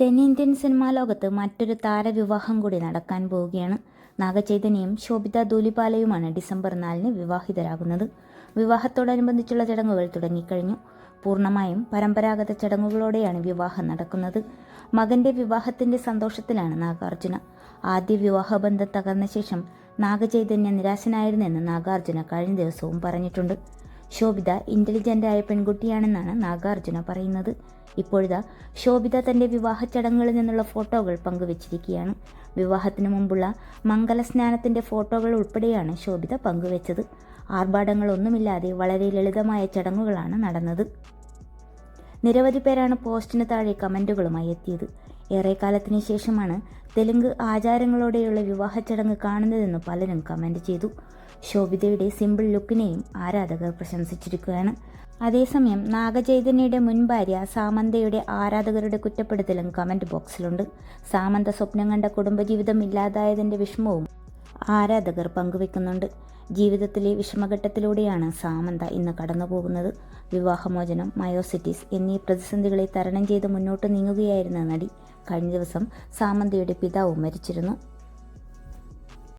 തെന്നിന്ത്യൻ സിനിമാ ലോകത്ത് മറ്റൊരു താരവിവാഹം കൂടി നടക്കാൻ പോവുകയാണ്. നാഗചൈതന്യയും ശോഭിത ദൂലിപാലയുമാണ് ഡിസംബർ നാലിന് വിവാഹിതരാകുന്നത്. വിവാഹത്തോടനുബന്ധിച്ചുള്ള ചടങ്ങുകൾ തുടങ്ങിക്കഴിഞ്ഞു. പൂർണമായും പരമ്പരാഗത ചടങ്ങുകളോടെയാണ് വിവാഹം നടക്കുന്നത്. മകന്റെ വിവാഹത്തിന്റെ സന്തോഷത്തിലാണ് നാഗാർജുന. ആദ്യ വിവാഹബന്ധം തകർന്ന ശേഷം നാഗചൈതന്യ നിരാശനായിരുന്നെന്ന് നാഗാർജുന കഴിഞ്ഞ ദിവസവും പറഞ്ഞിട്ടുണ്ട്. ശോഭിത ആയ പെൺകുട്ടിയാണെന്നാണ് നാഗാർജുന പറയുന്നത്. ഇപ്പോഴിതാ ശോഭിത തന്റെ വിവാഹ ചടങ്ങുകളിൽ നിന്നുള്ള ഫോട്ടോകൾ പങ്കുവച്ചിരിക്കുകയാണ്. വിവാഹത്തിനു മുമ്പുള്ള മംഗലസ്നാനത്തിന്റെ ഫോട്ടോകൾ ഉൾപ്പെടെയാണ് ശോഭിത പങ്കുവച്ചത്. ആർഭാടങ്ങളൊന്നുമില്ലാതെ വളരെ ലളിതമായ ചടങ്ങുകളാണ് നടന്നത്. നിരവധി പേരാണ് പോസ്റ്റിന് താഴെ കമന്റുകളുമായി എത്തിയത്. ഏറെക്കാലത്തിന് ശേഷമാണ് തെലുങ്ക് ആചാരങ്ങളോടെയുള്ള വിവാഹ ചടങ്ങ് കാണുന്നതെന്ന് പലരും കമന്റ് ചെയ്തു. ശോഭിതയുടെ സിമ്പിൾ ലുക്കിനെയും ആരാധകർ പ്രശംസിച്ചിരിക്കുകയാണ്. അതേസമയം നാഗചൈതന്യയുടെ മുൻ ഭാര്യ സാമന്തയുടെ ആരാധകരുടെ കുറ്റപ്പെടുത്തലും കമന്റ് ബോക്സിലുണ്ട്. സാമന്ത സ്വപ്നം കണ്ട കുടുംബജീവിതം ഇല്ലാതായതിന്റെ വിഷമവും ആരാധകർ പങ്കുവെക്കുന്നുണ്ട്. ജീവിതത്തിലെ വിഷമഘട്ടത്തിലൂടെയാണ് സാമന്ത ഇന്ന് കടന്നുപോകുന്നത്. വിവാഹമോചനം മയോസിറ്റിസ് എന്നീ പ്രതിസന്ധികളെ തരണം ചെയ്ത് മുന്നോട്ട് നീങ്ങുകയായിരുന്ന നടി കഴിഞ്ഞ ദിവസം സാമന്തയുടെ പിതാവ് മരിച്ചിരുന്നു.